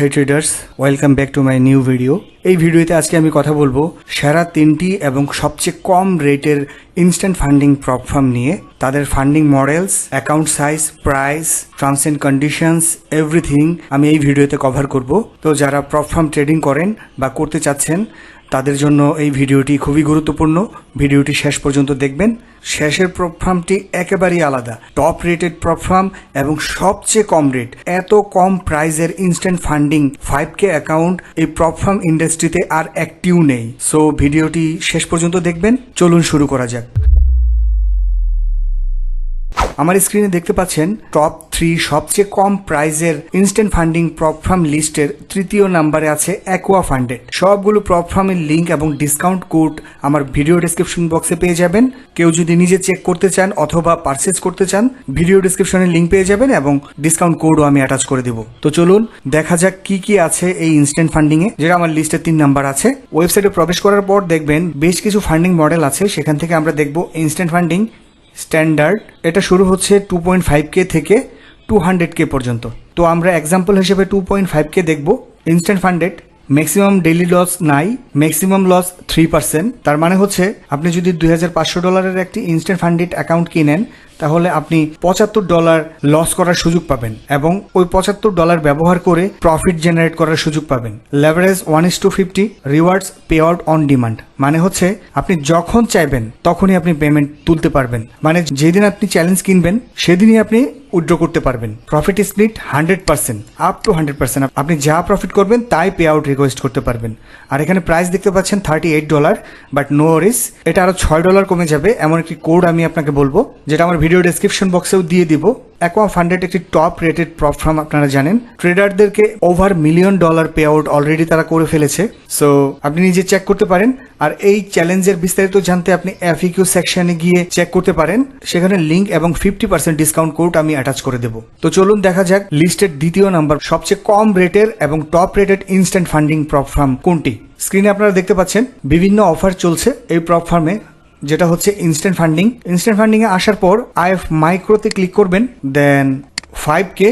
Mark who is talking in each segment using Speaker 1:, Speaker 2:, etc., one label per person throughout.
Speaker 1: Hi traders welcome back to my new video এই ভিডিওতে আজকে আমি কথা বলব সেরা তিনটি এবং সবচেয়ে কম রেটের ইনস্ট্যান্ট ফান্ডিং প্ল্যাটফর্ম নিয়ে, তাদের funding models account size price terms and conditions everything আমি এই ভিডিওতে কভার করব। তো যারা প্ল্যাটফর্ম ট্রেডিং করেন বা করতে চাচ্ছেন তাদের জন্য এই ভিডিওটি খুবই গুরুত্বপূর্ণ। ভিডিওটি শেষ পর্যন্ত দেখবেন। শেষের প্রপ ফার্মটি একেবারেই আলাদা। টপ রেটেড প্রপ ফার্ম এবং সবচেয়ে কম রেট এত কম প্রাইজের instant funding five K account এই প্রপ ফার্ম ইন্ডাস্ট্রিতে আর একটিও নেই। সো ভিডিওটি শেষ পর্যন্ত দেখবেন। চলুন শুরু করা যাক। আমার স্ক্রিনে দেখতে পাচ্ছেন টপ থ্রি সবচেয়ে কম প্রাইজের ইনস্ট্যান্ট ফান্ডিং প্রপ ফার্ম লিস্টের তৃতীয় নাম্বারে আছে অ্যাকোয়া ফান্ডেড সবগুলো প্রপ ফার্মের লিঙ্ক এবং ডিসকাউন্ট কোড আমার ভিডিও ডিসক্রিপশন বক্সে পেয়ে যাবেন। কেউ যদি নিজে চেক করতে চান অথবা পারচেজ করতে চান ভিডিও ডিসক্রিপশনে লিঙ্ক পেয়ে যাবেন এবং ডিসকাউন্ট কোডও আমি অ্যাটাচ করে দেবো। তো চলুন, দেখা যাক কি কি আছে এই ইনস্ট্যান্ট ফান্ডিং এ, যেটা আমার লিস্টে তিন নাম্বার আছে। ওয়েবসাইটে প্রবেশ করার পর দেখবেন বেশ কিছু ফান্ডিং মডেল আছে। সেখান থেকে আমরা দেখব ইনস্ট্যান্ট ফান্ডিং স্ট্যান্ডার্ড এটা শুরু হচ্ছে টু পয়েন্ট ফাইভ কে থেকে। টু হান্ড্রেড কে পর্যন্ত। তো আমরা এক্সাম্পল হিসেবে টু পয়েন্ট ফাইভ কে দেখব। Instant funded maximum daily loss নাই ম্যাক্সিমাম লস থ্রি পার্সেন্ট তার মানে হচ্ছে, আপনি যদি দুই হাজার পাঁচশো ডলারের একটি ইনস্ট্যান্ট ফান্ডেড অ্যাকাউন্ট কিনেন তাহলে আপনি পঁচাত্তর ডলার লস করার সুযোগ পাবেন এবং ওই পঁচাত্তর ডলার ব্যবহার করে প্রফিট জেনারেট করার সুযোগ পাবেন। Leverage one is to fifty rewards pay out on demand মানে হচ্ছে আপনি যখন চাইবেন তখনই আপনি পেমেন্ট তুলতে পারবেন। মানে যেদিন আপনি চ্যালেঞ্জ কিনবেন, সেদিনই আপনি উইথড্র করতে পারবেন। Profit split hundred percent up to hundred percent আপনি যা প্রফিট করবেন, তাই পে আউট রিকোয়েস্ট করতে পারবেন। আর এখানে প্রাইস দেখতে পাচ্ছেন thirty eight dollar but no worries এটা আরও ছয় ডলার কমে যাবে। এমন একটি কোড আমি আপনাকে বলব, যেটা আমার ভিডিও ডেসক্রিপশন বক্সেও দিয়ে দিব। অ্যাকোয়া ফান্ডেড একটি টপ রেটেড প্রপ ফার্ম আপনারা জানেন। ট্রেডারদেরকে over million dollar pay out already তারা করে ফেলেছে। সো আপনি নিজে চেক করতে পারেন। আর এই চ্যালেঞ্জের বিস্তারিত জানতে আপনি এফিকিউ সেকশনে গিয়ে চেক করতে পারেন। সেখানে লিঙ্ক এবং ফিফটি পার্সেন্ট ডিসকাউন্ট কোড আমি অ্যাটাচ করে দেবো। তো চলুন দেখা যাক লিস্টের দ্বিতীয় নাম্বার সবচেয়ে কম রেটের এবং top rated instant funding prop firm কোনটি? স্ক্রিনে আপনারা দেখতে পাচ্ছেন, বিভিন্ন অফার চলছে এই প্রপ ফার্মে যেটা হচ্ছে ইনস্ট্যান্ট ফান্ডিং ইনস্ট্যান্ট ফান্ডিংয়ে আসার পর আইএফ মাইক্রোতে ক্লিক করবেন দেন ফাইভ কে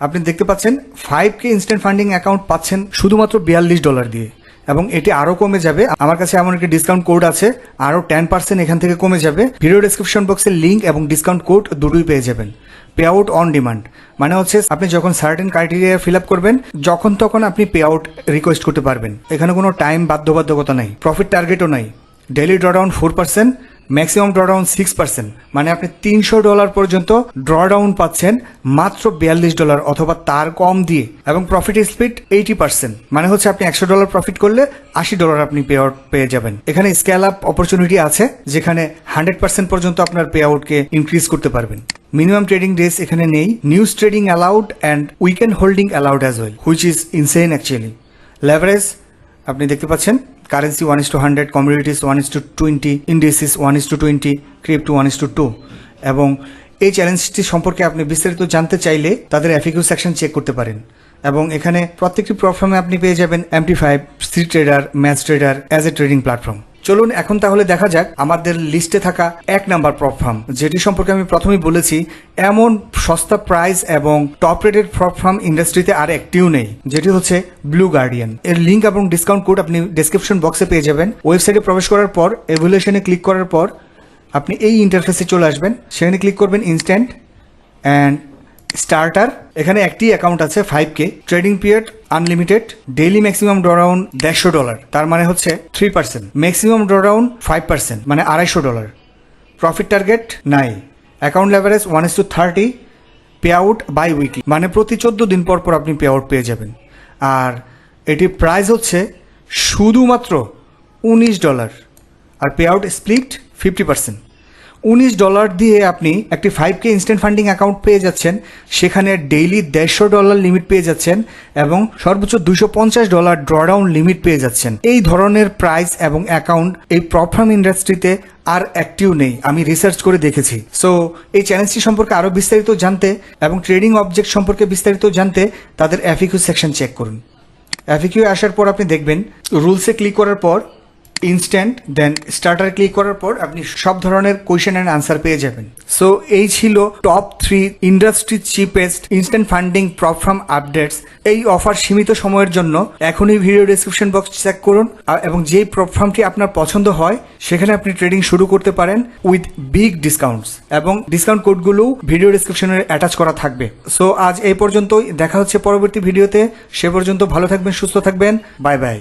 Speaker 1: আপনি দেখতে পাচ্ছেন five K instant funding account পাচ্ছেন শুধুমাত্র বিয়াল্লিশ ডলার দিয়ে। এবং এটি আরও কমে যাবে। আমার কাছে এমন একটি ডিসকাউন্ট কোড আছে, আরও টেন পার্সেন্ট এখান থেকে কমে যাবে। ভিডিও ডিসক্রিপশন বক্সের লিঙ্ক এবং ডিসকাউন্ট কোড দুটোই পেয়ে যাবেন। পে আউট অন ডিমান্ড মানে হচ্ছে আপনি যখন সার্টেন ক্রাইটেরিয়া ফিল আপ করবেন, যখন তখন আপনি পে আউট রিকোয়েস্ট করতে পারবেন। এখানে কোনো টাইম বাধ্যবাধকতা নাই। প্রফিট টার্গেটও নাই। Daily drawdown four percent maximum drawdown six percent মানে আপনি তিনশো ডলার পর্যন্ত ড্রডাউন পাচ্ছেন মাত্র বিয়াল্লিশ ডলার অথবা তার কম দিয়ে এবং প্রফিট স্পিড এইটি পার্সেন্ট মানে হচ্ছে আপনি একশো ডলার প্রফিট করলে আশি ডলার আপনি পে আউট পেয়ে যাবেন। এখানে স্কেল আপ অপরচুনিটি আছে, যেখানে হান্ড্রেড পার্সেন্ট পর্যন্ত আপনার পে আউটকে ইনক্রিজ করতে পারবেন। মিনিমাম ট্রেডিং ডেজ এখানে নেই news trading allowed and weekend holding allowed as well which is insane actually leverage আপনি দেখতে পাচ্ছেন currency one is to hundred commodities one is to twenty indices one is to twenty crypto one is to two এবং এই চ্যালেঞ্জটি সম্পর্কে আপনি বিস্তারিত জানতে চাইলে তাদের এফিকিউ সেকশন চেক করতে পারেন। এবং এখানে প্রত্যেকটি প্ল্যাটফর্মে আপনি পেয়ে যাবেন MT five C trader match trader as a trading platform চলুন এখন তাহলে দেখা যাক আমাদের লিস্টে থাকা এক নাম্বার প্ল্যাটফর্ম যেটি সম্পর্কে আমি প্রথমেই বলেছি, এমন সস্তা প্রাইস এবং টপ রেটেড প্ল্যাটফর্ম ইন্ডাস্ট্রিতে আর একটিও নেই, যেটি হচ্ছে ব্লু গার্ডিয়ান এর লিঙ্ক এবং ডিসকাউন্ট কোড আপনি ডেসক্রিপশন বক্সে পেয়ে যাবেন। ওয়েবসাইটে প্রবেশ করার পর এভুলেশনে ক্লিক করার পর, আপনি এই ইন্টারফেসে চলে আসবেন। সেখানে ক্লিক করবেন ইনস্ট্যান্ট অ্যান্ড স্টার্টার এখানে একটি অ্যাকাউন্ট আছে five K trading period unlimited daily maximum drawdown দেড়শো ডলার তার মানে হচ্ছে three percent maximum drawdown five percent মানে আড়াইশো ডলার প্রফিট টার্গেট নাই account leverage one is to thirty pay out bi weekly মানে প্রতি চোদ্দ দিন পর পর আপনি পে আউট পেয়ে যাবেন। আর এটির প্রাইস হচ্ছে শুধুমাত্র উনিশ ডলার আর pay out split fifty percent উনিশ ডলার দিয়ে আপনি একটি five K instant funding account পেয়ে যাচ্ছেন। সেখানে ডেইলি দেড়শো ডলার লিমিট পেয়ে যাচ্ছেন এবং সর্বোচ্চ দুশো পঞ্চাশ ডলার ড্রডাউন লিমিট পেয়ে যাচ্ছেন। এই ধরনের প্রাইস এবং অ্যাকাউন্ট এই প্রফার্ম ইন্ডাস্ট্রিতে আর অ্যাক্টিভ নেই। আমি রিসার্চ করে দেখেছি। সো এই চ্যালেঞ্জটি সম্পর্কে আরও বিস্তারিত জানতে এবং ট্রেডিং অবজেক্ট সম্পর্কে বিস্তারিত জানতে তাদের এফিকিউ সেকশন চেক করুন। এফিকিউ আসার পর আপনি দেখবেন রুলসে ক্লিক করার পর ইনস্ট্যান্ট দেন স্টার্টার ক্লিক করার পর আপনি সব ধরনের কোয়েশ্চেন অ্যান্ড আনসার পেয়ে যাবেন। সো এই ছিল top three industry cheapest instant funding prop from updates এই অফার সীমিত সময়ের জন্য এখনই ভিডিও ডিসক্রিপশন বক্স চেক করুন এবং যেই প্রপ ফার্মটি আপনার পছন্দ হয়, সেখানে আপনি ট্রেডিং শুরু করতে পারেন উইথ বিগ ডিসকাউন্টস এবং ডিসকাউন্ট কোডগুলোও ভিডিও ডিসক্রিপশনে অ্যাটাচ করা থাকবে। সো আজ এই পর্যন্তই। দেখা হচ্ছে পরবর্তী ভিডিওতে সে পর্যন্ত ভালো থাকবেন, সুস্থ থাকবেন। Bye bye